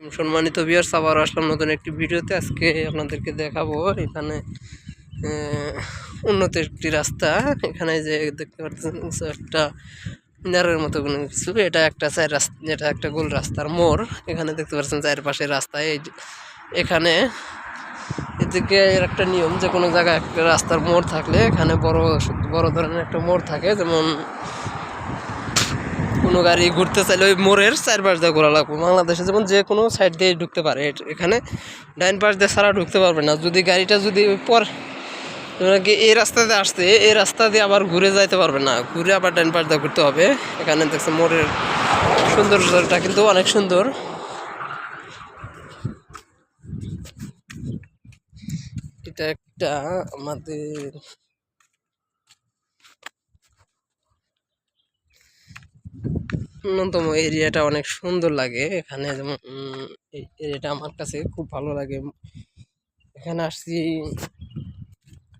সম্মানিত বিয়ার্স আবার আসলাম নতুন একটি ভিডিওতে। আজকে আপনাদেরকে দেখাবো এখানে উন্নত একটি রাস্তা। এখানে যে দেখতে পাচ্ছেন একটা মিনারের মতো কোনো কিছু। এটা একটা চার রাস্তা, এটা একটা গোল রাস্তার মোড়। এখানে দেখতে পাচ্ছেন চারপাশে রাস্তায় এখানে এদিকে একটা নিয়ম, যে কোনো জায়গায় একটা রাস্তার মোড় থাকলে এখানে বড় বড় ধরনের একটা মোড় থাকে। যেমন কোনো গাড়ি ঘুরতে চাইলে ওই মোড়ের চার পাশ দিয়ে ঘোরা লাগবে। বাংলাদেশে যেমন যে কোনো সাইড দিয়ে ঢুকতে পারে। এখানে ডাইন পাশ দিয়ে ছাড়া ঢুকতে পারবে না। যদি গাড়িটা যদি পর কি এই রাস্তা দিয়ে আসছে এই রাস্তা দিয়ে আবার ঘুরে যাইতে পারবে না। ঘুরে আবার ডাইন পাশ দিয়ে ঘুরতে হবে। এখানে দেখছে মোড়ের সৌন্দর্যটা কিন্তু অনেক সুন্দর। এটা একটা আমাদের অন্যতম এরিয়াটা অনেক সুন্দর লাগে। এখানে যেমন এই এরিয়াটা আমার কাছে খুব ভালো লাগে। এখানে আসছি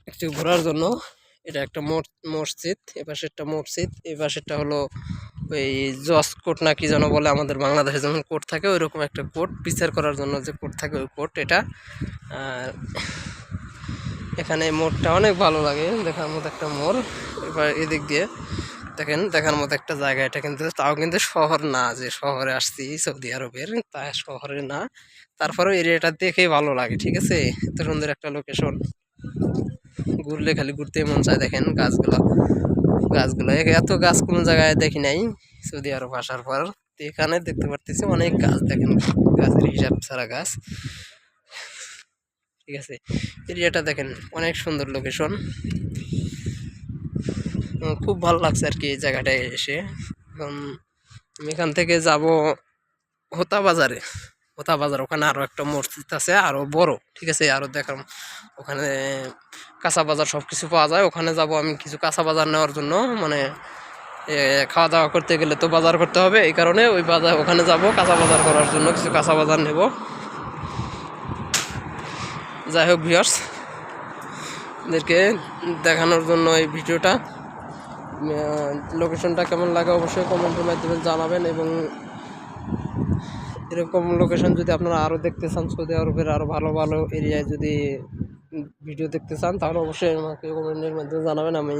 একটু ঘোরার জন্য। এটা একটা মস- মসজিদ, এ পাশে একটা মসজিদ এই পাশেরটা হলো ওই জজ কোর্ট না কি যেন বলে আমাদের বাংলাদেশে যেমন কোর্ট থাকে ওই রকম একটা কোর্ট। বিচার করার জন্য যে কোর্ট থাকে ওই কোর্ট এটা। আর এখানে মোড়টা অনেক ভালো লাগে। দেখার মতো একটা মোড়। এবার এদিক দিয়ে দেখেন, দেখার মতো একটা জায়গা এটা কিন্তু, তাও কিন্তু শহর না যে শহরে আসছি সৌদি আরবের, তা শহরে না। তারপরেও এরিয়াটা দেখেই ভালো লাগে, ঠিক আছে? এত সুন্দর একটা লোকেশন ঘুরলে খালি ঘুরতে মন চায়, দেখেন গাছগুলো। গাছগুলো এত গাছ কোনো জায়গায় দেখি নাই, সৌদি আরব আসার পর। এখানে দেখতে পারতেছি অনেক গাছ, দেখেন গাছের হিসাব ছাড়া গাছ। ঠিক আছে? এরিয়াটা দেখেন, অনেক সুন্দর লোকেশন খুব ভালো লাগছে আর কি এই জায়গাটায় এসে। এখন আমি এখান থেকে যাব হোতা বাজারে। হোতা বাজার, ওখানে আরও একটা মসজিদ আছে আরও বড়, ঠিক আছে? আরও দেখার ওখানে কাঁচা বাজার সব কিছু পাওয়া যায়। ওখানে যাব আমি কিছু কাঁচা বাজার নেওয়ার জন্য। মানে খাওয়া দাওয়া করতে গেলে তো বাজার করতে হবে, এই কারণে ওই বাজার, ওখানে যাব, কাঁচা বাজার করার জন্য কিছু কাঁচা বাজার নেব। যাই হোক ভিউয়ার্স এদেরকে দেখানোর জন্য এই ভিডিওটা। লোকেশনটা কেমন লাগে অবশ্যই কমেন্টের মাধ্যমে জানাবেন এবং এরকম লোকেশন যদি আপনারা আরও দেখতে চান, সৌদি আরবের আরও ভালো ভালো এরিয়ায় যদি ভিডিও দেখতে চান, তাহলে অবশ্যই আমাকে কমেন্টের মাধ্যমে জানাবেন, আমি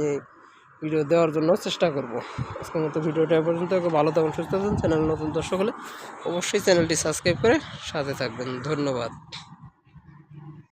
ভিডিও দেওয়ার জন্য চেষ্টা করব। আজকের মতো ভিডিওটা পর্যন্ত ভালো থাকুন, সুস্থ থাকুন চ্যানেল নতুন দর্শক হলে অবশ্যই চ্যানেলটি সাবস্ক্রাইব করে সাথে থাকবেন। ধন্যবাদ।